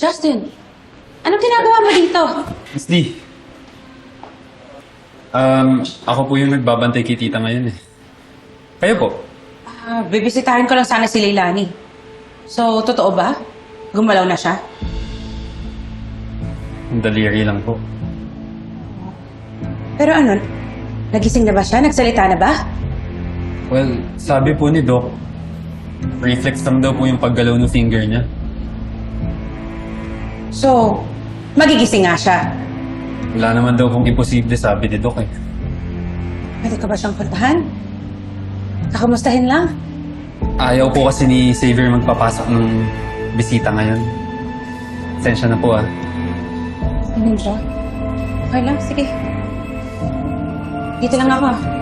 Justin, anong ginagawa mo dito? Miss D. Um, ako po yung nagbabantay kay tita ngayon eh. Kayo po? Ah, bibisitahin ko lang sana si Leilani. So, totoo ba? Gumalaw na siya? Ang daliri lang po. Pero ano, nagising na ba siya? Nagsalita na ba? Well, sabi po ni Doc, reflex lang daw po yung paggalaw ng finger niya. So, magigising nga siya. Wala naman daw pong imposible, sabi ni Doc eh. Pwede ka ba siyang puntahan? Kakamustahin lang? Ayaw po kasi ni Xavier magpapasok ng bisita ngayon. Sensya na po ah. Siya? Okay lang, sige. Dito lang ako.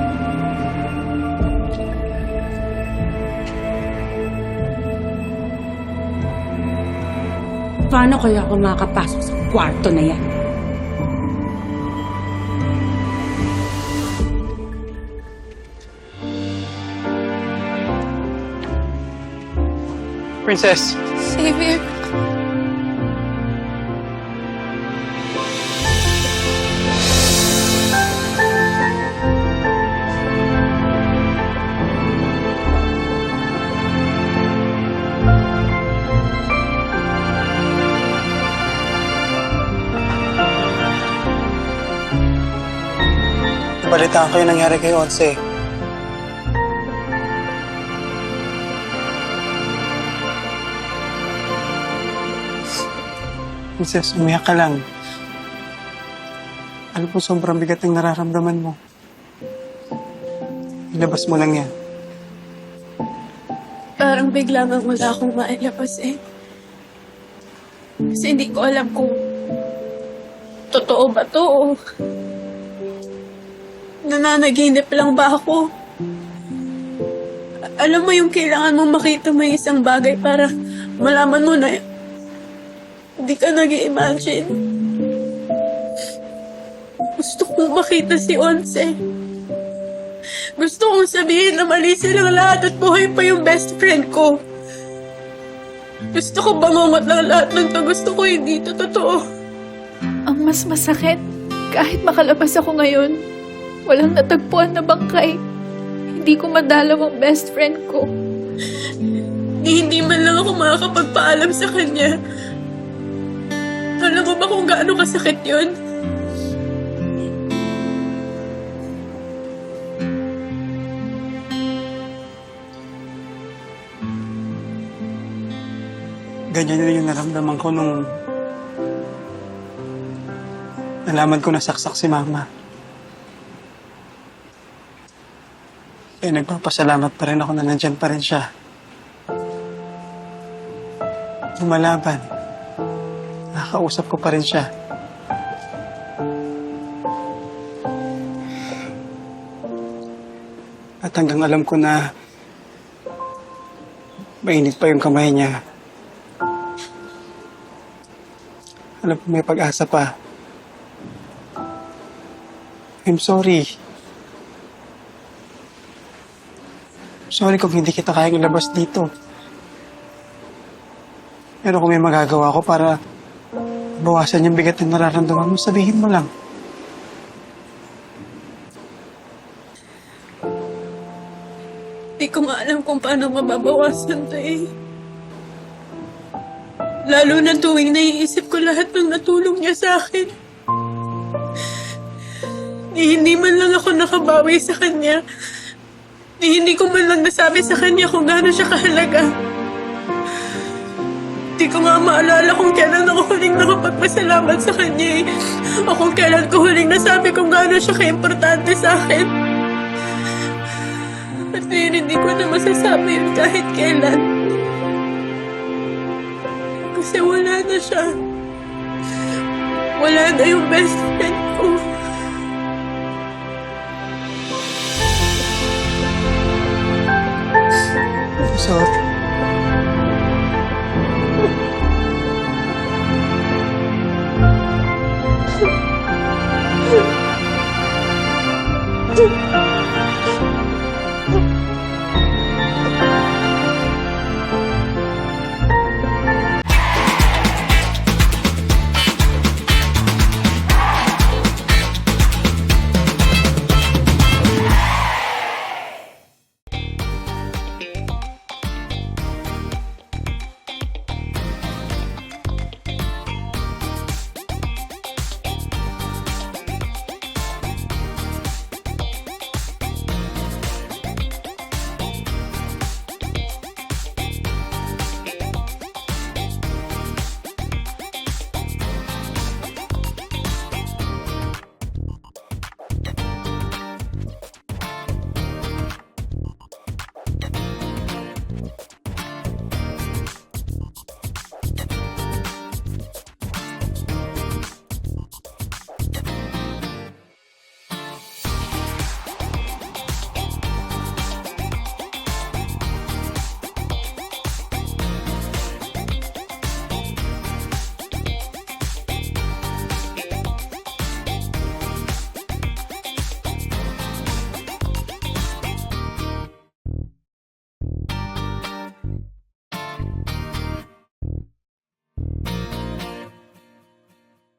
Paano kaya ako makakapasok sa kwarto na yan? Princess, Xavier. Nabalitaan ko yung nangyari kay Onse. Princess, umiyak ka lang. Alam po, sobrang bigat ng nararamdaman mo. Ilabas mo lang yan. Parang bigla nga wala akong mailabas eh. Kasi hindi ko alam kung totoo ba to o nananaginip lang ba ako. Alam mo yung kailangan mong makita mo isang bagay para malaman mo na hindi ka nag imagine Gusto kong makita si Onse. Gusto kong sabihin na mali silang lahat at buhay pa yung best friend ko. Gusto ko bangungot lang lahat ng to. Gusto ko hindi to totoo. Ang mas masakit, kahit makalabas ako ngayon, walang natagpuan na bangkay. Hindi ko madalaw ang best friend ko. Ni hindi man lang ako makakapagpaalam sa kanya. Alam mo ba kung gaano kasakit yun? Ganyan din yung naramdaman ko nung nalaman ko na saksak si Mama. Kaya nagpapasalamat pa rin ako na nandyan pa rin siya. Lumalaban. Nakakausap ko pa rin siya. At hanggang alam ko na mainit pa yung kamay niya. Alam ko may pag-asa pa. I'm sorry. Sorry kung hindi kita kayang ilabas dito. Pero kung may magagawa ko para bawasan yung bigat ng nararamdaman mo, sabihin mo lang. Di ko nga alam kung paano mababawasan to eh. Lalo na tuwing naiisip ko lahat ng natulong niya sa akin. Ni hindi man lang ako nakabawi sa kanya. Ni hindi ko man lang nasabi sa kanya kung gaano siya kahalaga. Di ko nga maalala kung kailan ako huling nakapagpasalamat sa kanya eh. O kung kailan ko huling nasabi kung gaano siya kaimportante sa akin. At ngayon hindi ko na masasabi yun kahit kailan. Kasi wala na siya. Wala na yung best friend ko. sor.